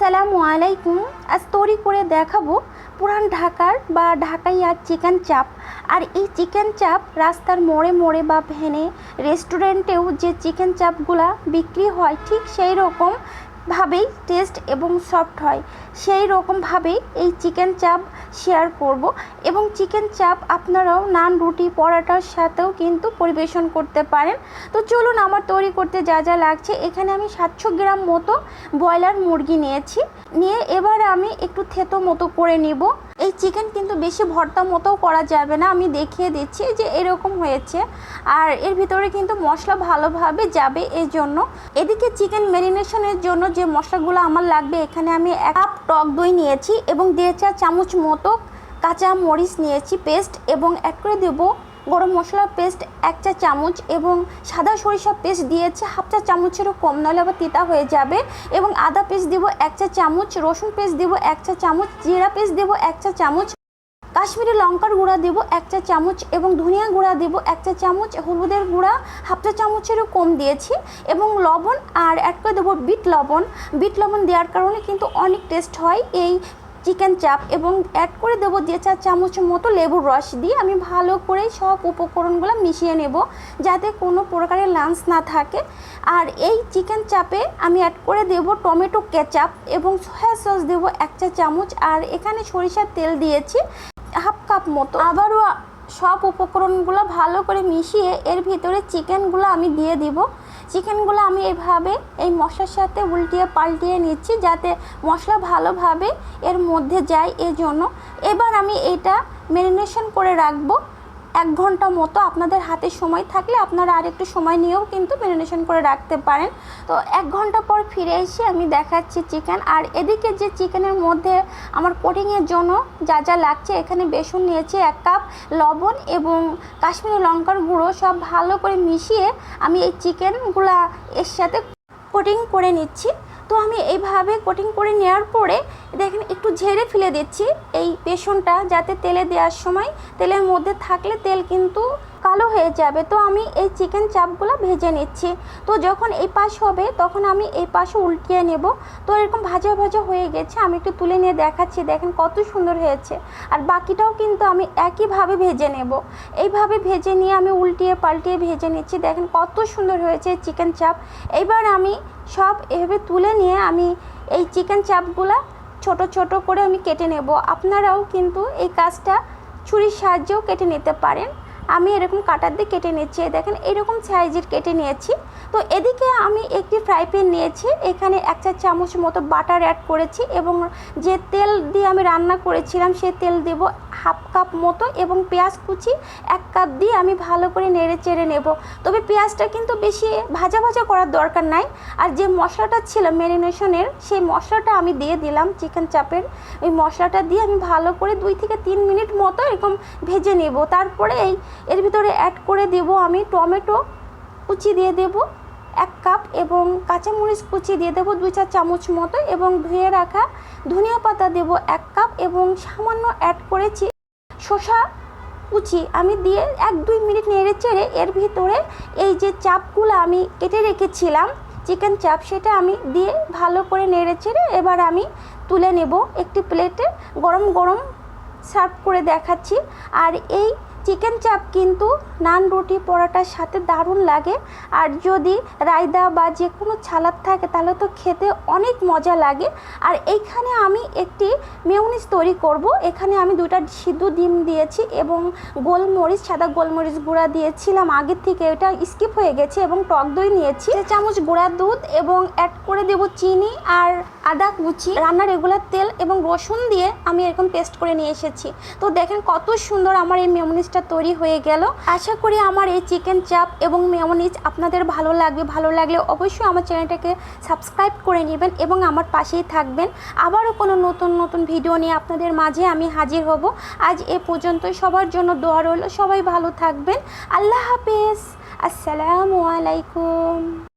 আসসালামু আলাইকুম। আজ তৈরি করে দেখাবো পুরান ঢাকার বা ঢাকাইয়ার চিকেন চাপ। আর এই চিকেন চাপ রাস্তার মোড়ে মোড়ে বা ভেনে রেস্টুরেন্টেও যে চিকেন চাপগুলা বিক্রি হয়, ঠিক সেই রকম ভাবেই টেস্ট এবং সফট হয়। সেই রকমভাবেই এই চিকেন চাপ শেয়ার করব এবং চিকেন চাপ আপনারাও নান, রুটি, পরাটার সাথেও কিন্তু পরিবেশন করতে পারেন। তো চলুন আমার তৈরি করতে যা যা লাগছে, এখানে আমি সাতশো গ্রাম মতো ব্রয়লার মুরগি নিয়েছি। নিয়ে এবার আমি একটু থেতো মতো করে নিব। এই চিকেন কিন্তু বেশি ভর্তা মতোও করা যাবে না। আমি দেখিয়ে দিচ্ছি যে এরকম হয়েছে। আর এর ভিতরে কিন্তু মশলা ভালোভাবে যাবে এর জন্য এদিকে চিকেন ম্যারিনেশনের জন্য যে মশলাগুলো আমার লাগবে, এখানে আমি এক কাপ টক দই নিয়েছি এবং দেড় চা চামচ মতো কাঁচা মরিচ নিয়েছি পেস্ট এবং এক করে দেবো গরম মশলার পেস্ট এক চা চামচ এবং সাদা সরিষা পেস্ট দিয়েছি। হাফ চা চামচেরও কম, নাহলে আবার তিতা হয়ে যাবে। এবং আদা পেস্ট দিব এক চা চামচ, রসুন পেস্ট দিব এক চা চামচ, জিরা পেস্ট দিব এক চা চামচ, কাশ্মীরি লঙ্কার গুঁড়া দিব এক চা চামচ এবং ধনিয়া গুঁড়া দিব এক চা চামচ, হলুদের গুঁড়া হাফ চা চামচেরও কম দিয়েছি এবং লবণ আর অ্যাড করে দেবো বিট লবণ। বিট লবণ দেওয়ার কারণে কিন্তু অনেক টেস্ট হয়। এই চিকেন চাপ এবং অ্যাড করে দেবো দিয়ে চার চামচের মতো লেবুর রস দিয়ে আমি ভালো করে সব উপকরণগুলো মিশিয়ে নেব যাতে কোনো প্রকারের লাঞ্চ না থাকে। আর এই চিকেন চাপে আমি অ্যাড করে দেব টমেটো কেচাপ এবং সয়া সস দেবো এক চা চামচ। আর এখানে সরিষার তেল দিয়েছি, হাফ কাপ মতো। আবারও সব উপকরণগুলো ভালো করে মিশিয়ে এর ভিতরে চিকেনগুলো আমি দিয়ে দিব। চিকেনগুলো আমি এভাবে এই মশলার সাথে উল্টিয়ে পাল্টিয়ে নিচ্ছি যাতে মশলা ভালোভাবে এর মধ্যে যায় এজন্য। এবার আমি এটা ম্যারিনেশন করে রাখব। এক ঘণ্টা মতো আপনাদের হাতে সময় থাকলে আপনারা আর একটু সময় নিয়েও কিন্তু ম্যারিনেশন করে রাখতে পারেন। তো এক ঘণ্টা পর ফিরে এসে আমি দেখাচ্ছি চিকেন আর এদিকে যে চিকেনের মধ্যে আমার কোটিংয়ের জন্য যা যা লাগছে, এখানে বেসন নিয়েছি এক কাপ লবণ এবং কাশ্মীরি লঙ্কার গুঁড়ো সব ভালো করে মিশিয়ে আমি এই চিকেনগুলা এর সাথে কোটিং করে নিচ্ছি। তো আমি এইভাবে কোটিং করে নেওয়ার পরে দেখেন একটু ঝেড়ে ফেলে দিচ্ছি এই বেসনটা যাতে তেলে দেওয়ার সময় তেলের মধ্যে থাকলে তেল কিন্তু কালো হয়ে যাবে, তো আমি এই চিকেন চাপগুলো ভেজে নিচ্ছি। তো যখন এই পাশ হবে, তখন আমি এই পাশে উল্টিয়ে নেব। তো এরকম ভাজা ভাজা হয়ে গেছে, আমি একটু তুলে নিয়ে দেখাচ্ছি, দেখেন কত সুন্দর হয়েছে। আর বাকিটাও কিন্তু আমি একইভাবে ভেজে নেব। এইভাবে ভেজে নিয়ে আমি উল্টিয়ে পাল্টিয়ে ভেজে নিচ্ছি, দেখেন কত সুন্দর হয়েছে চিকেন চাপ। এইবার আমি সব এভাবে তুলে নিয়ে আমি এই চিকেন চাপগুলা ছোট ছোট করে আমি কেটে নেব। আপনারাও কিন্তু এই কাজটা ছুরির সাহায্যেও কেটে নিতে পারেন। আমি এরকম কাটার দিয়ে কেটে নিচ্ছি দেখেন এরকম সাইজের কেটে নিয়েছি। তো এদিকে আমি একটি ফ্রাই প্যান নিয়েছি, এখানে এক চার চামচ মতো বাটার অ্যাড করেছি এবং যে তেল দিয়ে আমি রান্না করেছিলাম সে তেল দেব হাফ কাপ মতো এবং পেঁয়াজ কুচি এক কাপ দিয়ে আমি ভালো করে নেড়ে চেড়ে নেব। তবে পেঁয়াজটা কিন্তু বেশি ভাজা ভাজা করার দরকার নাই। আর যে মশলাটা ছিল ম্যারিনেশনের, সেই মশলাটা আমি দিয়ে দিলাম চিকেন চাপের। ওই মশলাটা দিয়ে আমি ভালো করে দুই থেকে তিন মিনিট মতো এরকম ভেজে নেব। তারপরে এই এর ভিতরে অ্যাড করে দেব আমি টমেটো কুচি দিয়ে দেব এক কাপ এবং কাঁচামরিচ কুচি দিয়ে দেবো দুই চার চামচ মতো এবং ধুয়ে রাখা ধনিয়া পাতা দেব এক কাপ এবং সামান্য অ্যাড করেছি শসা কুচি। আমি দিয়ে এক দুই মিনিট নেড়ে চেড়ে এর ভিতরে এই যে চাপগুলো আমি কেটে রেখেছিলাম চিকেন চাপ, সেটা আমি দিয়ে ভালো করে নেড়ে চেড়ে এবার আমি তুলে নেব একটি প্লেটে গরম গরম সার্ভ করে দেখাচ্ছি। আর এই চিকেন চাপ কিন্তু নান রুটি পরোটার সাথে দারুণ লাগে। আর যদি রায়দা বা যে কোনো ছালাদ থাকে, তাহলে তো খেতে অনেক মজা লাগে। আর এইখানে আমি একটি মেয়নিজ তৈরি করব। এখানে আমি দুটা সিদ্ধ ডিম দিয়েছি এবং গোলমরিচ, সাদা গোলমরিচ গুঁড়া দিয়েছিলাম। আগের থেকে এটা স্কিপ হয়ে গেছে এবং টক দই নিয়েছি। চামচ গুঁড়া দুধ এবং অ্যাড করে দেব চিনি আর আদা কুচি। রান্নার রেগুলার তেল এবং রসুন দিয়ে আমি এরকম পেস্ট করে নিয়ে এসেছি। তো দেখেন কত সুন্দর আমার এই মেয়নিজটা তৈরি হয়ে গেল। আশা করি আমার এই চিকেন চাপ এবং মেয়নিজ আপনাদের ভালো লাগবে। ভালো লাগলে অবশ্যই আমার চ্যানেলটাকে সাবস্ক্রাইব করে নেবেন এবং আমার পাশেই থাকবেন। আবারও কোনো নতুন নতুন ভিডিও নিয়ে আপনাদের মাঝে আমি হাজির হব। আজ এ পর্যন্ত সবার জন্য দোয়া রইল। সবাই ভালো থাকবেন। আল্লাহ হাফেজ। আসসালামু আলাইকুম।